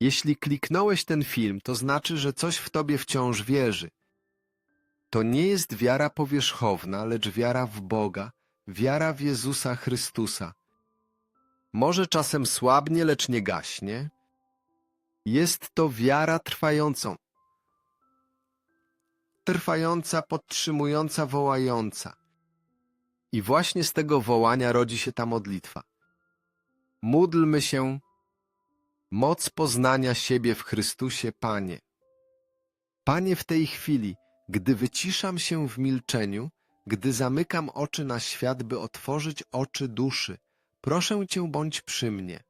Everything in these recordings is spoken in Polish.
Jeśli kliknąłeś ten film, to znaczy, że coś w tobie wciąż wierzy. To nie jest wiara powierzchowna, lecz wiara w Boga, wiara w Jezusa Chrystusa. Może czasem słabnie, lecz nie gaśnie. Jest to wiara trwającą. Trwająca, podtrzymująca, wołająca. I właśnie z tego wołania rodzi się ta modlitwa. Módlmy się, moc poznania siebie w Chrystusie, Panie. Panie, w tej chwili, gdy wyciszam się w milczeniu, gdy zamykam oczy na świat, by otworzyć oczy duszy, proszę Cię, bądź przy mnie.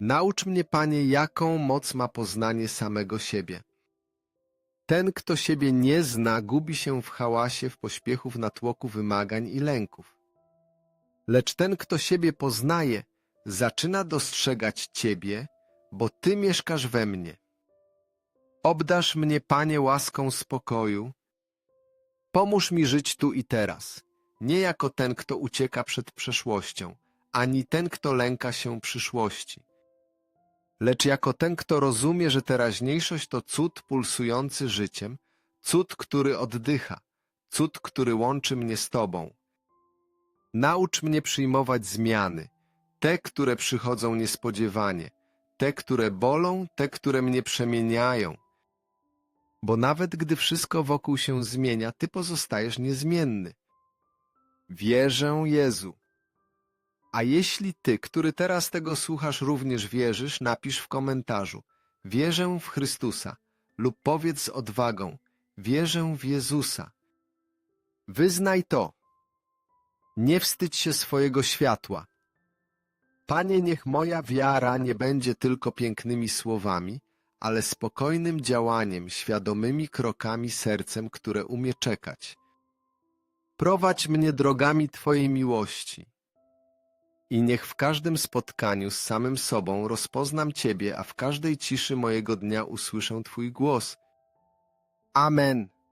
Naucz mnie, Panie, jaką moc ma poznanie samego siebie. Ten, kto siebie nie zna, gubi się w hałasie, w pośpiechu, w natłoku wymagań i lęków. Lecz ten, kto siebie poznaje, zaczyna dostrzegać Ciebie, bo Ty mieszkasz we mnie. Obdasz mnie, Panie, łaską spokoju. Pomóż mi żyć tu i teraz, nie jako ten, kto ucieka przed przeszłością, ani ten, kto lęka się przyszłości, lecz jako ten, kto rozumie, że teraźniejszość to cud pulsujący życiem, cud, który oddycha, cud, który łączy mnie z Tobą. Naucz mnie przyjmować zmiany, te, które przychodzą niespodziewanie, te, które bolą, te, które mnie przemieniają. Bo nawet gdy wszystko wokół się zmienia, Ty pozostajesz niezmienny. Wierzę Jezu. A jeśli Ty, który teraz tego słuchasz, również wierzysz, napisz w komentarzu Wierzę w Chrystusa lub powiedz z odwagą Wierzę w Jezusa. Wyznaj to. Nie wstydź się swojego światła. Panie, niech moja wiara nie będzie tylko pięknymi słowami, ale spokojnym działaniem, świadomymi krokami sercem, które umie czekać. Prowadź mnie drogami Twojej miłości. I niech w każdym spotkaniu z samym sobą rozpoznam Ciebie, a w każdej ciszy mojego dnia usłyszę Twój głos. Amen.